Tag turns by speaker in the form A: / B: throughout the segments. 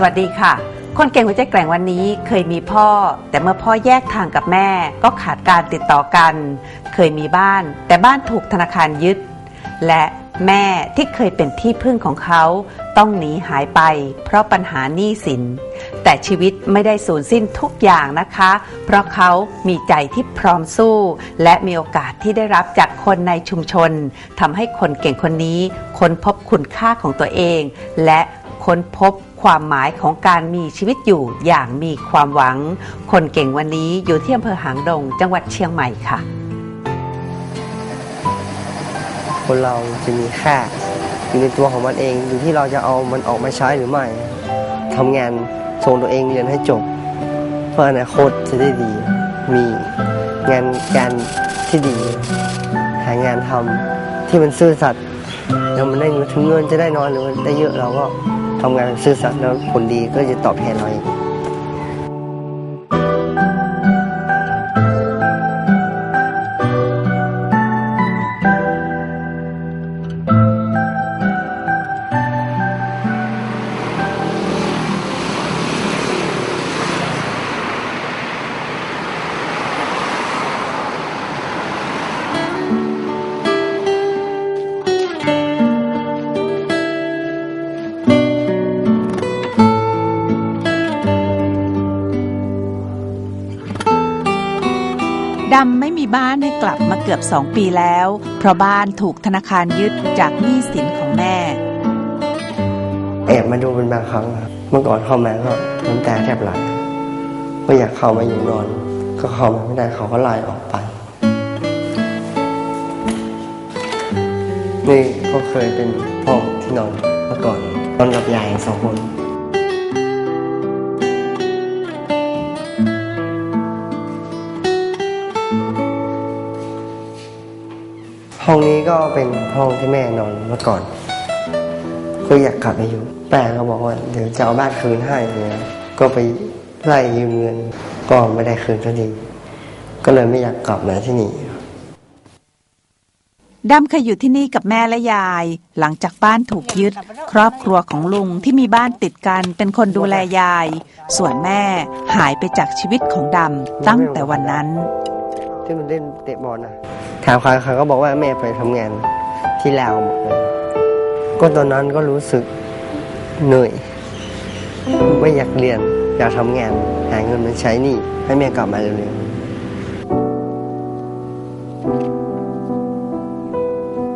A: สวัสดีค่ะ คนเก่งหัวใจแกร่งวันนี้เคยมีพ่อ แต่เมื่อพ่อแยกทางกับแม่ ก็ขาดการติดต่อกัน เคยมีบ้าน แต่บ้านถูกธนาคารยึด และแม่ที่เคยเป็นที่พึ่งของเขา ต้องหนีหายไป เพราะปัญหาหนี้สิน แต่ชีวิตไม่ได้สูญสิ้นทุกอย่างนะคะ เพราะเขามีใจที่พร้อมสู้ และมีโอกาสที่ได้รับจากคนในชุมชนทำให้คนเก่งคนนี้ค้นพบคุณค่าของตัวเอง และ ค้นพบความหมายของการมีชีวิตอยู่อย่างมีความหวัง คนเก่งวันนี้อยู่ที่อำเภอหางดง จังหวัดเชียงใหม่ค่ะ
B: คนเราจะมีค่าอยู่ในตัวของมันเองอยู่ที่เราจะเอามันออกมาใช้หรือไม่ทำงานส่งตัวเองเรียนให้จบ เพื่ออนาคตจะได้ดี มีงานการที่ดี หางานทำที่มันซื่อสัตย์แล้วมันได้เงินถึงเงินจะได้น้อยหรือได้เยอะเราก็ ทำงานซื่อสัตย์แล้วผลดีก็จะตอบแทนเราเอง
A: ลับมาเกือบสองปีแล้ว เพราะบ้านถูกธนาคารยึดจากหนี้สินของแม่
B: แอบมาดูเป็นบางครั้งครับเมื่อก่อนเข้ามาก็น้ำตาแทบไหลก็อยากเข้ามาอยู่นอน ก็เข้ามาไม่ได้เขาก็ไล่ออกไป นี่ก็เคยเป็นพ่อที่นอนเมื่อก่อนนอนกับยายสองคน ห้องนี้ก็เป็นห้องที่แม่นอนเมื่อก่อนก็อยากกลับไปอยู่แม่ก็บอกว่าเดี๋ยวจะเอาบ้านคืนให้เนี่ยก็ไปไล่ยืมเงินก็ไม่ได้คืนสักทีก็เลยไม่อยากกลับมาที่นี่
A: ดำเคยอยู่ที่นี่กับแม่และยาย หลังจากบ้านถูกยึด ครอบครัวของลุงที่มีบ้านติดกันเป็นคนดูแลยาย ส่วนแม่หายไปจากชีวิตของดำตั้งแต่วันนั้น
B: ที่มันเล่นเตะบอลนะ ถามใครเขาก็บอกว่าแม่ไปทำงานที่ลาวหมดเลยก็ตอนนั้นก็รู้สึกเหนื่อย ไม่อยากเรียน อยากทำงาน หาเงินมาใช้หนี้ให้แม่กลับมาเร็วๆ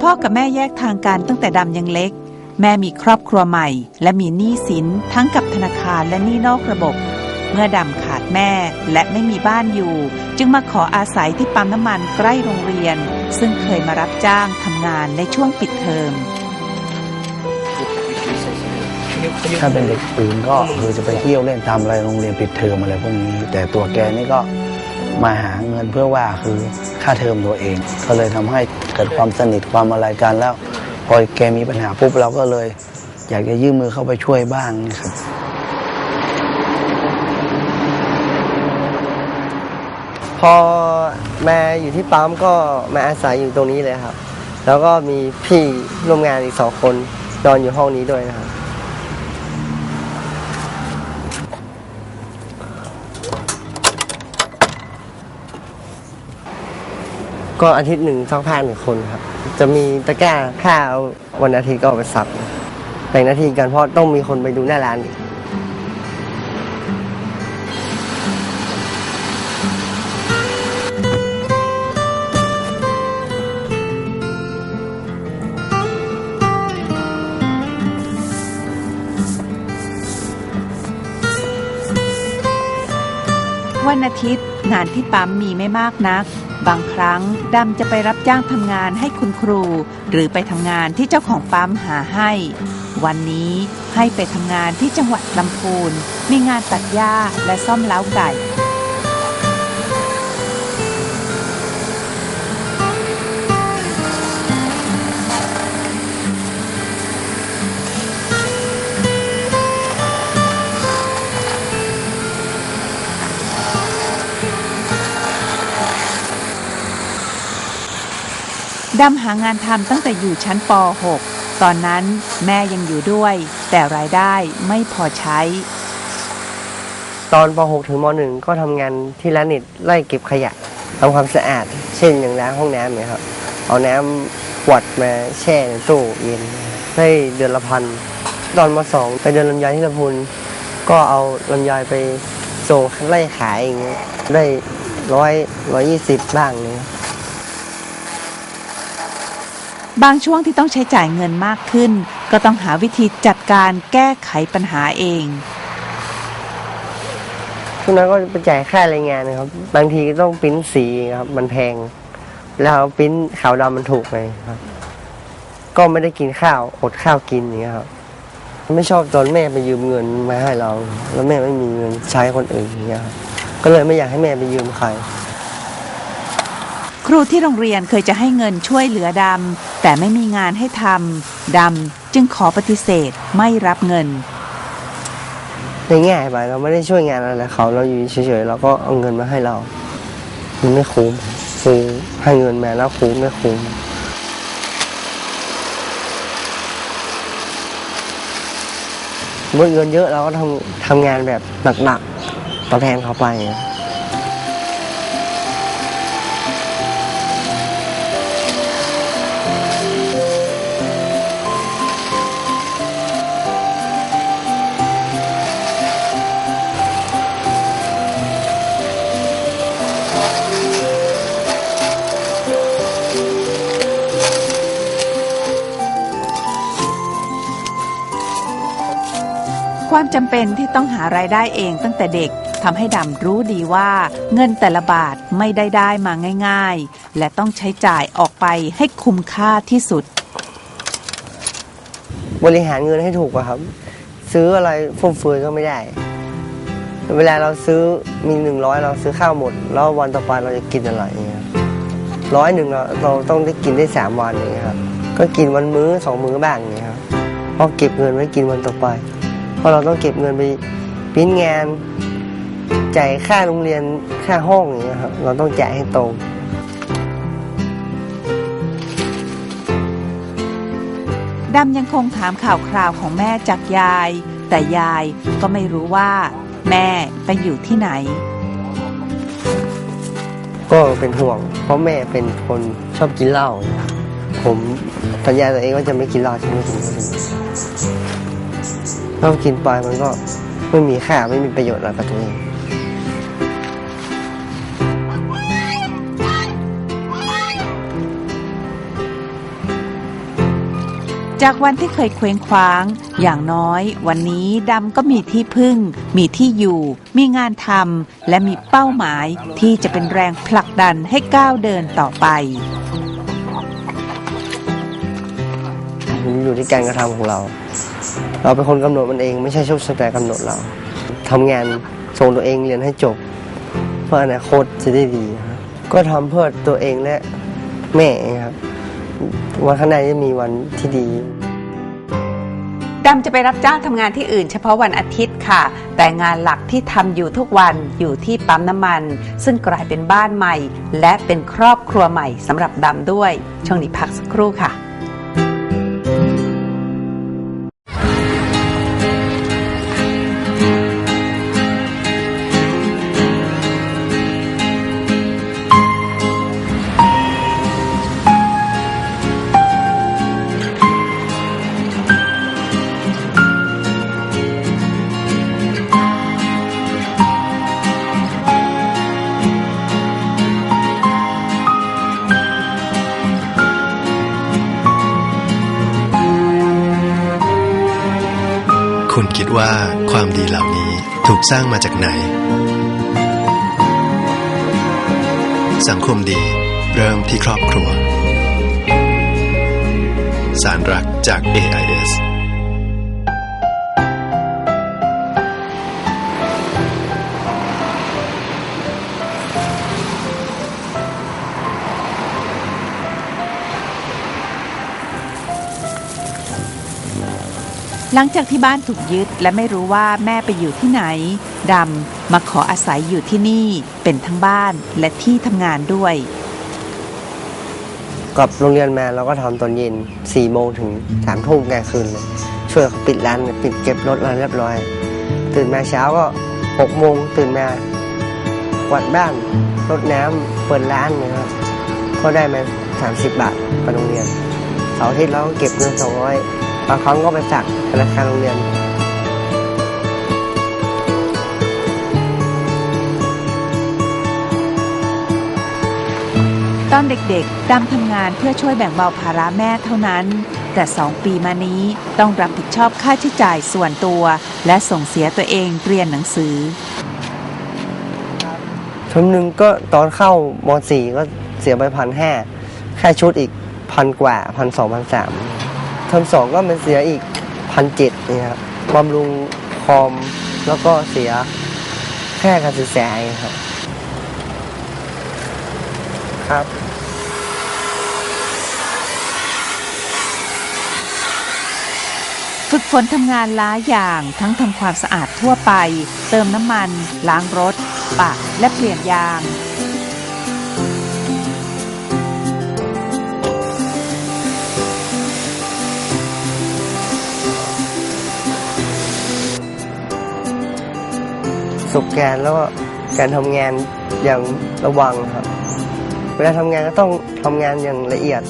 A: พ่อกับแม่แยกทางกันตั้งแต่ดำยังเล็ก แม่มีครอบครัวใหม่ และมีหนี้สินทั้งกับธนาคารและหนี้นอกระบบ เมื่อดำขาดแม่และไม่มีบ้านอยู่ จึงมาขออาศัยที่ปั๊มน้ำมันใกล้โรงเรียน ซึ่งเคยมารับจ้างทำงานในช่วงปิดเทอม
C: ถ้าเป็นเด็กอื่นก็คือจะไปเที่ยวเล่นตามอะไรโรงเรียนปิดเทอมอะไรพวกนี้ แต่ตัวแกนี่ก็มาหาเงินเพื่อว่าคือค่าเทอมตัวเอง ก็เลยทำให้เกิดความสนิทความอะไรกันแล้ว พอแกมีปัญหาปุ๊บเราก็เลย อยากจะยื่นมือเข้าไปช่วยบ้างนะครับ
B: พอแมาอยู่ที่ปั๊มก็มาอาศัยอยู่ตรงนี้เลยครับ แล้วก็มีพี่ร่วมงานอีกสองคนนอนอยู่ห้องนี้ด้วยนะครับ ก็อาทิตย์หนึ่งซักผ้าหนึ่งคนครับ จะมีตะกร้าผ้าเอาวันอาทิตย์ก็เอาไปซักแบ่งหน้าที่กันเพราะต้องมีคนไปดูหน้าร้านอีก
A: วันอาทิตย์งานที่ปั๊มมีไม่มากนัก บางครั้งดำจะไปรับจ้างทำงานให้คุณครู หรือไปทำงานที่เจ้าของปั๊มหาให้ วันนี้ให้ไปทำงานที่จังหวัดลำพูน มีงานตัดหญ้าและซ่อมเล้าไก่ ดำหางานทำตั้งแต่อยู่ชั้นป .6 ตอนนั้นแม่ยังอยู่ด้วย แต่รายได้ไม่พอใช้
B: ตอนป .6 ถึงม .1 ก็ทำงานที่ร้านเน็ตไล่เก็บขยะทำความสะอาด เช่นอย่างล้างห้องน้ำเนี่ยครับ เอาน้ำขวดมาแช่ในตู้เย็นได้เดือนละพัน ตอนม .2 ไปเดินลำไยที่ลำพูนก็เอาลำไยไปส่งไล่ขายอย่างเงี้ยได้ร้อยร้อยยี่สิบบ้างเนี่ย
A: บางช่วงที่ต้องใช้จ่ายเงินมากขึ้น ก็ต้องหาวิธีจัดการแก้ไขปัญหาเอง
B: ช่วงนั้นก็ไปจ่ายค่าแรงงานนะครับ บางทีก็ต้องปริ้นสีครับ มันแพง แล้วปริ้นขาวดำมันถูกเลยครับ ก็ไม่ได้กินข้าวอดข้าวกินอย่างเงี้ยครับ ไม่ชอบตอนแม่ไปยืมเงินมาให้เรา แล้วแม่ไม่มีเงินใช้คนอื่นอย่างเงี้ยครับก็เลยไม่อยากให้แม่ไปยืมใคร
A: รูที่โรงเรียนเคยจะให้เงินช่วยเหลือดำ แต่ไม่มีงานให้ทำดำจึงขอปฏิเสธไม่รับเงิน
B: ในง่ายไปเราไม่ได้ช่วยงานอะไรเขาเราอยู่เฉยๆเราก็เอาเงินมาให้เรา มันไม่คุ้มคือให้เงินมาแล้วคุ้มไม่คุ้มเมื่อเงินเยอะเราก็ทำทำงานแบบหนักๆตอบแทนเขาไป
A: ความจำเป็นที่ต้องหารายได้เองตั้งแต่เด็กทำให้ดำรู้ดีว่าเงินแต่ละบาทไม่ได้ได้มาง่าย ๆ และต้องใช้จ่ายออกไปให้คุ้มค่าที่สุด
B: บริหารเงินให้ถูกอะครับ ซื้ออะไรฟุ่มเฟือยก็ไม่ได้ เวลาเราซื้อมีหนึ่งร้อยเราซื้อข้าวหมด แล้ววันต่อไปเราจะกินอะไรอย่างเงี้ยร้อยหนึ่งเราเราต้องได้กินได้สามวันอย่างเงี้ยครับก็กินวันมื้อสองมื้อบ้างอย่างเงี้ยครับพราะเก็บเงินไว้กินวันต่อไป เพราะเราต้องเก็บเงินไปปริ้นงาน จ่ายค่าโรงเรียนค่าห้องอย่างเงี้ยครับ เราต้องจ่ายให้ตรง
A: ดำยังคงถามข่าวคราวของแม่จากยาย แต่ยายก็ไม่รู้ว่า แม่ไปอยู่ที่ไหน
B: ก็เป็นห่วง เพราะแม่เป็นคนชอบกินเหล้าผมสัญญาตัวเองว่าจะไม่กินเหล้าจะไม่กิน เหล้ากินไปมันก็ไม่มีค่าไม่มีประโยชน์อะไรกับตัวเอง
A: จากวันที่เคยเคว้งคว้าง อย่างน้อย วันนี้ดำก็มีที่พึ่ง มีที่อยู่ มีงานทำและมีเป้าหมายที่จะเป็นแรงผลักดันให้ก้าวเดินต่อไป
B: มันอยู่ที่การกระทำของเรา เราเป็นคนกำหนดมันเองไม่ใช่โชคชะตากำหนดเราทำงานส่งตัวเองเรียนให้จบ เพื่ออนาคตจะได้ดี ก็ทำเพื่อตัวเองและแม่ครับวันข้างหน้าจะมีวันที่ดี
A: ดำจะไปรับจ้างทำงานที่อื่นเฉพาะวันอาทิตย์ค่ะ แต่งานหลักที่ทำอยู่ทุกวันอยู่ที่ปั๊มน้ำมัน ซึ่งกลายเป็นบ้านใหม่ และเป็นครอบครัวใหม่สำหรับดำด้วย ช่วงนี้พักสักครู่ค่ะ
D: คุณคิดว่าความดีเหล่านี้ถูกสร้างมาจากไหน สังคมดีเริ่มที่ครอบครัว สารรักจาก AIS
A: หลังจากที่บ้านถูกยึดและไม่รู้ว่าแม่ไปอยู่ที่ไหนดำมาขออาศัยอยู่ที่นี่เป็นทั้งบ้านและที่ทำงานด้วย
B: กลับโรงเรียนมาเราก็ทำตอนเย็น4ี่โมงถึงสามทุ่มกลางคืนเลยช่วยเขาปิดร้านปิดเก็บรถอะไรเรียบร้อย ตื่นมาเช้าก็หกโมงตื่นมากวาดบ้านรดน้ำเปิดร้านนะครับก็ได้มาสามสิบบาทไปโรงเรียนเสาร์อาทิตย์เราก็เก็บเงินสองร้อย บางครั้งก็ไปฝากธนาคารโรงเรียน
A: ตอนเด็กๆดำทำงานเพื่อช่วยแบ่งเบาภาระแม่เท่านั้น แต่สองปีมานี้ต้องรับผิดชอบค่าใช้จ่ายส่วนตัว และส่งเสียตัวเองเรียนหนังสือ
B: เทอมหนึ่งก็ตอนเข้ามสี่ก็เสียไปพันห้าแค่ชุดอีกพันกว่าพันสองพันสาม เทอมสองก็มันเสียอีกพันเจ็ดเนี่ยครับบำรุงคอมแล้วก็เสียแค่การศึกษาเองครับ ครับ
A: ฝึกฝนทำงานล้าอย่างทั้งทำความสะอาดทั่วไป เติมน้ำมัน ล้างรถ ปะ และเปลี่ยนยาง
B: ประสบการณ์แล้วก็การทำงานอย่างระวังครับ เวลาทำงานก็ต้องทำงานอย่างละเอียด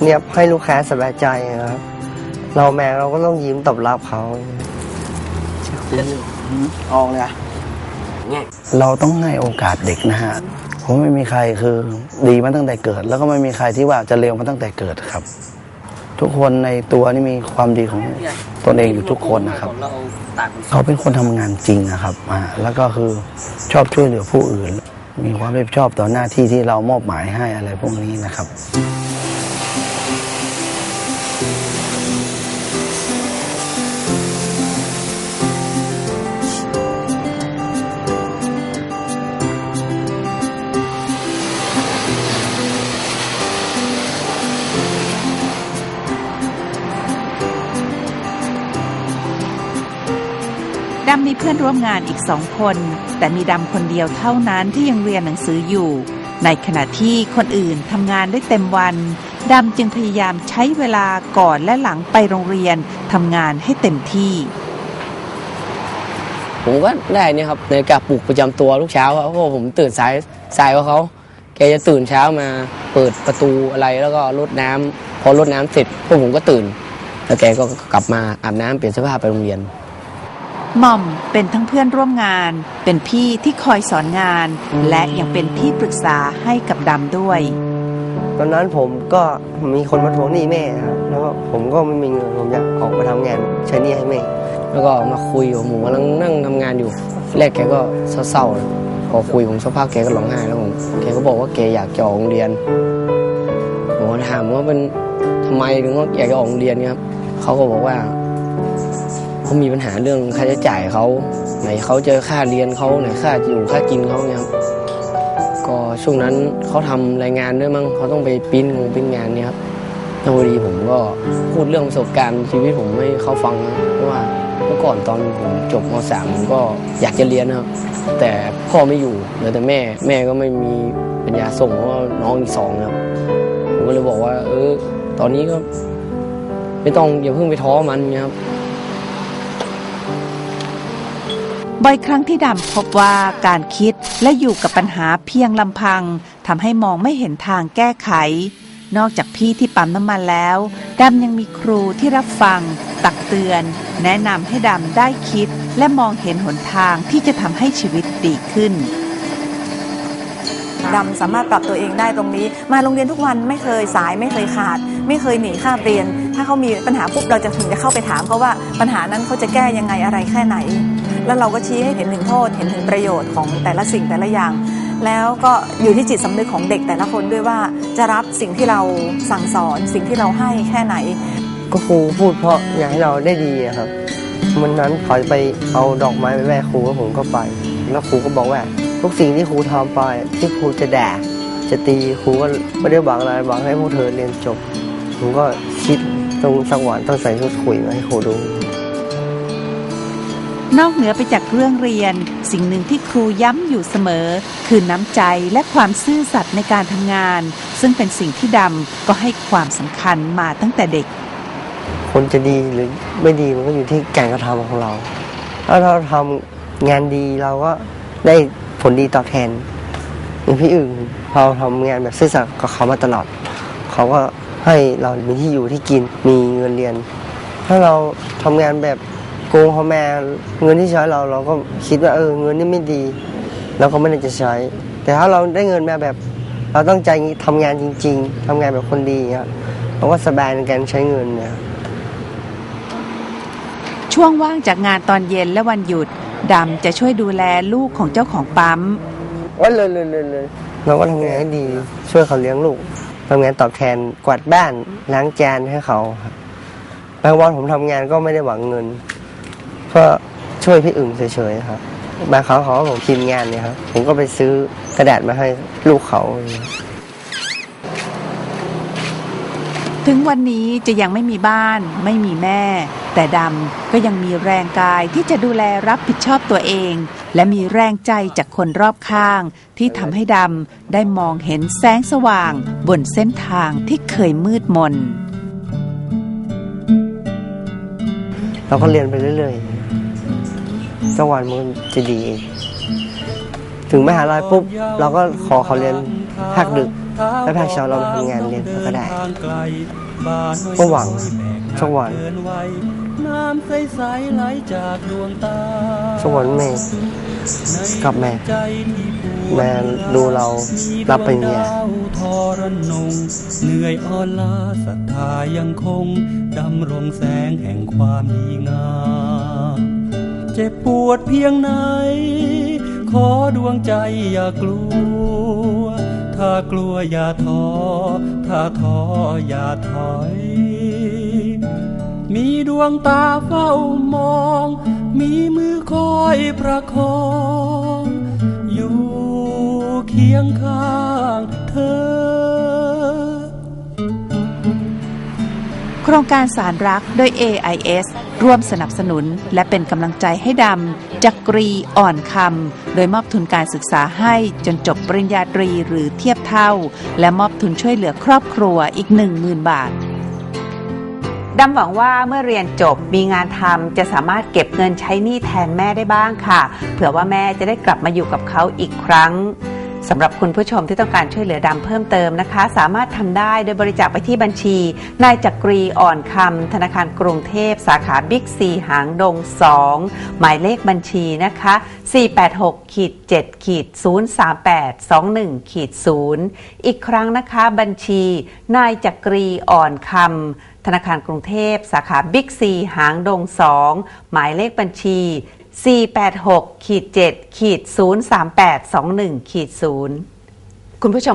B: เนียบให้ลูกค้าสบายใจนะครับ เราแมงเราก็ต้องยิ้มตอบรับเขา
C: ออกเลยเราต้องให้โอกาสเด็กนะฮะผมไม่มีใครคือดีมาตั้งแต่เกิด แล้วก็ไม่มีใครที่ว่าจะเลวมาตั้งแต่เกิดครับ ทุกคนในตัวนี่มีความดีของตนเองอยู่ทุกคนนะครับ เขาเป็นคนทำงานจริงนะครับอ่าแล้วก็คือชอบช่วยเหลือผู้อื่น มีความรับผิดชอบต่อหน้าที่ที่เรามอบหมายให้อะไรพวกนี้นะครับ
A: ดำมีเพื่อนร่วมงานอีกสองคน แต่มีดำคนเดียวเท่านั้นที่ยังเรียนหนังสืออยู่ ในขณะที่คนอื่นทำงานได้เต็มวันดำจึงพยายามใช้เวลาก่อนและหลังไปโรงเรียนทำงานให้เต็มที่
E: ผมก็ได้นี่ครับในกาปลุกประจำตัวทุกเช้าครับเพราะผมตื่นสายสายกว่าเขาแกจะตื่นเช้ามาเปิดประตูอะไรแล้วก็รดน้ำพอรดน้ำเสร็จพวกผมก็ตื่น แล้วแกก็กลับมาอาบน้ำเปลี่ยนเสื้อผ้าไปโรงเรียน
A: หม่อมเป็นทั้งเพื่อนร่วมงาน เป็นพี่ที่คอยสอนงาน และยังเป็นที่ปรึกษาให้กับดำด้วย
B: ตอนนั้นผมก็มีคนมาทวงหนี้แม่ครับแล้วผมก็ไม่มีเงินผมอยากออกมาทำงานใช้หนี้ให้แม่
E: แล้วก็มาคุยกับผมกำลังนั่งทำงานอยู่ แรกแกก็เศร้าๆพอคุยผมสักพักแกก็ร้องไห้แล้วผมแกก็บอกว่าแกอยากจะออกโรงเรียนผมก็ถามว่าเป็นทำไมถึงว่าอยากจะออกโรงเรียนครับเขาก็บอกว่า เขามีปัญหาเรื่องค่าใช้จ่ายเขาไหนเขาเจอค่าเรียนเขาไหนค่าอยู่ค่ากินเขาเนี่ยครับก็ช่วงนั้นเขาทำรายงานด้วยมั้งเขาต้องไปปิ้นงงปิ้นงานเนี่ยครับแล้วพอดีผมก็พูดเรื่องประสบการณ์ชีวิตผมให้เขาฟังนะเพราะว่าเมื่อก่อนตอนผมจบม .3 ผมก็อยากจะเรียนนะครับ แต่พ่อไม่อยู่เหลือแต่แม่แม่ก็ไม่มีปัญญาส่งเพราะว่าน้องอีกสองครับผมก็เลยบอกว่า เออ ตอนนี้ก็ ไม่ต้องอย่าเพิ่งไปท้อมันนะครับ
A: บ่อยครั้งที่ดำพบว่าการคิดและอยู่กับปัญหาเพียงลำพังทำให้มองไม่เห็นทางแก้ไข นอกจากพี่ที่ปั๊มน้ำมันแล้วดำยังมีครูที่รับฟัง ตักเตือน แนะนำให้ดำได้คิด และมองเห็นหนทางที่จะทำให้ชีวิตดีขึ้น
F: ดำสามารถปรับตัวเองได้ตรงนี้ มาโรงเรียนทุกวันไม่เคยสายไม่เคยขาด ไม่เคยหนีค่าเรียน ถ้าเขามีปัญหาปุ๊บเราจะถึงจะเข้าไปถามเขาว่าปัญหานั้นเขาจะแก้ยังไงอะไรแค่ไหน แล้วเราก็ชี้ให้เห็นถึงโทษเห็นถึงประโยชน์ของแต่ละสิ่งแต่ละอย่าง แล้วก็อยู่ที่จิตสำนึกของเด็กแต่ละคนด้วยว่าจะรับสิ่งที่เราสั่งสอนสิ่งที่เราให้แค่ไหน
B: ก็ครูพูดเพราะอยากให้เราได้ดีครับวันนั้นเขาไปเอาดอกไม้ไปแม่ครูผมก็ไป แล้วครูก็บอกว่า ทุกสิ่งที่ครูทำไปที่ครูจะด่าจะตีครูก็ไม่ได้หวังอะไรหวังให้พวกเธอเรียนจบผมก็คิดตรงสักวันต้องใส่ชุดคุยมาให้ครูดู
A: นอกเหนือไปจากเรื่องเรียน สิ่งหนึ่งที่ครูย้ำอยู่เสมอ คือน้ำใจและความซื่อสัตย์ในการทำงาน
G: ซึ่งเป็นสิ่งที่ดำก็ให้ความสำคัญมาตั้งแต่เด็ก
B: คนจะดีหรือไม่ดีมันก็อยู่ที่การกระทำของเรา ถ้าเราทำงานดีเราก็ได้ ผลดีตอบแทนอย่างพี่อื่นเราทำงานแบบซื่อสัตย์กับเขามาตลอด เขาก็ให้เรามีที่อยู่ที่กินมีเงินเรียน ถ้าเราทำงานแบบโกงเขาแม่เงินที่ใช้เราเราก็คิดว่าเออเงินนี่ไม่ดีเราก็ไม่ได้จะใช้ แต่ถ้าเราได้เงินมาแบบ เราตั้งใจทำงานจริง ๆทำงานแบบคนดีครับเราก็สบายในการใช้เงินเนี่ย
G: ช่วงว่างจากงานตอนเย็นและวันหยุดดำจะช่วยดูแลลูกของเจ้าของปั๊ม
B: ว่าเลยเลยเลยเลยเราก็ทำงานให้ดีช่วยเขาเลี้ยงลูกทำงานตอบแทนกวาดบ้านล้างจานให้เขาครับบางวันผมทำงานก็ไม่ได้หวังเงินก็ช่วยพี่อึ่งเฉยๆครับบางครั้งเขาก็ผมพิมพ์งานเนี่ยครับผมก็ไปซื้อกระดาษมาให้ลูกเขา
G: ถึงวันนี้จะยังไม่มีบ้าน ไม่มีแม่ แต่ดำก็ยังมีแรงกายที่จะดูแลรับผิดชอบตัวเอง และมีแรงใจจากคนรอบข้าง ที่ทำให้ดำได้มองเห็นแสงสว่าง บนเส้นทางที่เคยมืดมน
B: เราก็เรียนไปเรื่อยๆสักวันมันจะดีเองถึงมหาลัยปุ๊บ เราก็ขอเขาเรียนภาคดึก และภาคเช้าเรามาทำงานเรียนก็ได้ก็หวังสักวัน
H: น้ำใสๆไหลจากดวงตา
B: สักวันแม่กับแม่
H: ใจที่ปวด
B: แม่ดูเรารับปริญญา
H: ดวงดวทรนงเหนื่อยอ่อนล้าศรัทธายังคงดำรงแสงแห่งความดีงามเจ็บปวดเพียงไหน ขอดวงใจอย่ากลัว ถ้ากลัวอย่าท้อ ถ้าท้ออย่าถอย มีดวงตาเฝ้ามอง มีมือคอยประคอง อยู่เคียงข้างเธอ
G: โครงการสารรักโดย AIS ร่วมสนับสนุน และเป็นกำลังใจให้ดำจักรีอ่อนคำโดยมอบทุนการศึกษาให้จนจบปริญญาตรีหรือเทียบเท่า และมอบทุนช่วยเหลือครอบครัวอีก 10,000 บาท
A: ดำหวังว่าเมื่อเรียนจบมีงานทำจะสามารถเก็บเงินใช้หนี้แทนแม่ได้บ้างค่ะ เผื่อว่าแม่จะได้กลับมาอยู่กับเขาอีกครั้ง สำหรับคุณผู้ชมที่ต้องการช่วยเหลือดำเพิ่มเติมนะคะ สามารถทำได้โดยบริจาคไปที่บัญชี นายจักรีอ่อนคำธนาคารกรุงเทพ สาขาบิ๊กซีหางดง 2 หมายเลขบัญชีนะคะ 486ขีด7ขีด038 21ขีด0อีกครั้งนะคะบัญชี นายจักรีอ่อนคำธนาคารกรุงเทพ สาขาบิ๊กซีหางดง 2 หมายเลขบัญชี 486ขีด7ขีด038 21ขีด0คุณผู้ชม